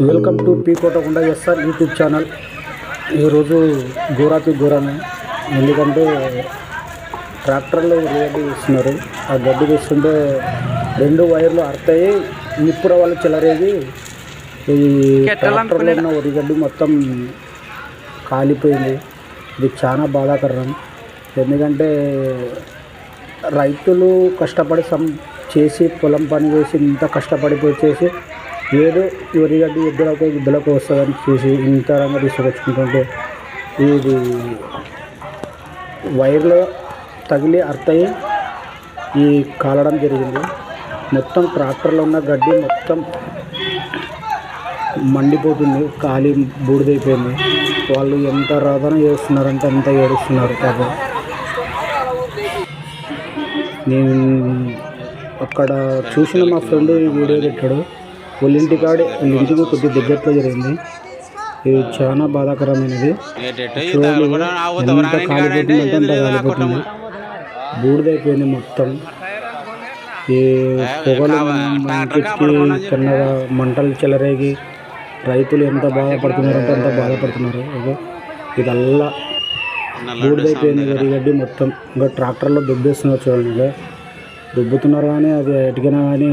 Welcome to P Kotakonda SR YouTube channel. ఈరోజు ఘోరాతి ఘోరమే. ఎందుకంటే ట్రాక్టర్లో గడ్డి ఇస్తున్నారు ఆ గడ్డి తీస్తుంటే రెండు వైర్లు అర్థయి నిప్పుర వాళ్ళు చిలరేది ఈ ట్రాక్టర్లో ఉన్న వరి గడ్డి మొత్తం కాలిపోయింది. ఇది చాలా బాధాకరం. ఎందుకంటే రైతులు కష్టపడి సం చేసి పొలం పని చేసి ఇంత కష్టపడిపోయి చేసి ఏదో వరిగడ్డి ఎద్దులకు గిద్దలకు వస్తుందని చూసి ఇంత రంగా తీసుకొచ్చుకుంటుంటే ఇది వైర్లో తగిలి అర్థయి ఈ కాలడం జరిగింది. మొత్తం ట్రాక్టర్లో ఉన్న గడ్డి మొత్తం మండిపోతుంది ఖాళీ బూడిదైపోయింది. వాళ్ళు ఎంత రోదన చేస్తున్నారంటే అంత ఏడుస్తున్నారు పాపం. నేను అక్కడ చూసిన మా ఫ్రెండ్ వీడియో పెట్టాడు. వాళ్ళ ఇంటికాడే వాళ్ళ ఇంటికి కొద్ది దగ్గరలో జరిగింది. ఇది చాలా బాధాకరమైనది. ఎంత అంత కాలిపోతుంది బూడిదైపోయింది మొత్తం. ఈ పొగలు ఇంటికి చిన్నగా మంటలు చెలరేగి రైతులు ఎంత బాధపడుతున్నారంటే అంత బాధపడుతున్నారు. ఇదల్లా బూడిదైపోయింది గడ్డి మొత్తం. ఇంకా ట్రాక్టర్లో దుబ్బేస్తున్నారు చూడండి. దుబ్బుతున్నారు కానీ అది ఎటుకైనా కానీ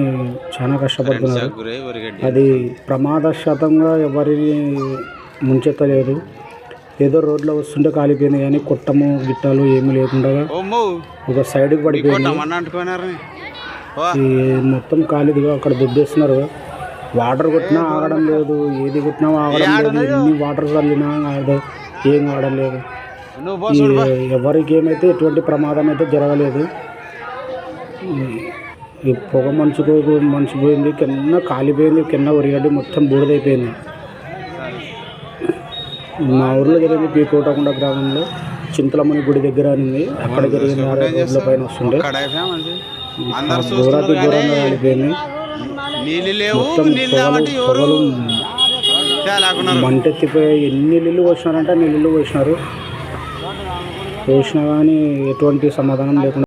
చాలా కష్టపడుతున్నారు. అది ప్రమాదశాతంగా ఎవరిని ముంచెత్తలేదు ఏదో రోడ్లో వస్తుంటే కాలిపోయింది కానీ కొట్టము గిట్టాలు ఏమీ లేకుండా ఒక సైడ్కి పడిపోయింది. మొత్తం ఖాళీదిగా అక్కడ దుబ్బేస్తున్నారు. వాటర్ కొట్టినా ఆగడం లేదు. ఏది కొట్టినా ఆగడం లేదు. ఎన్ని వాటర్ చల్లినా ఏం ఆగడం లేదు. ఎవరికి ఏమైతే ఎటువంటి ప్రమాదం అయితే జరగలేదు. ఈ- పొగ మంచుకు మంచు పోయింది కింద కాలిపోయింది కింద ఉరిగడ్డి మొత్తం బూడిదైపోయింది. మా ఊర్లో జరిగింది పీకోటకొండ గ్రామంలో చింతలమణి గుడి దగ్గర అని ఉంది అక్కడ జరిగిన రోడ్ల పైన వస్తుండే. నీళ్ళు లేవు మొత్తం నీళ్ళు పొగలు మంటెత్తిపోయి ఎన్ని నీళ్ళు పోసినారంటే అన్ని నీళ్ళు పోసినారు. పోసినా కానీ ఎటువంటి సమాధానం లేకుండా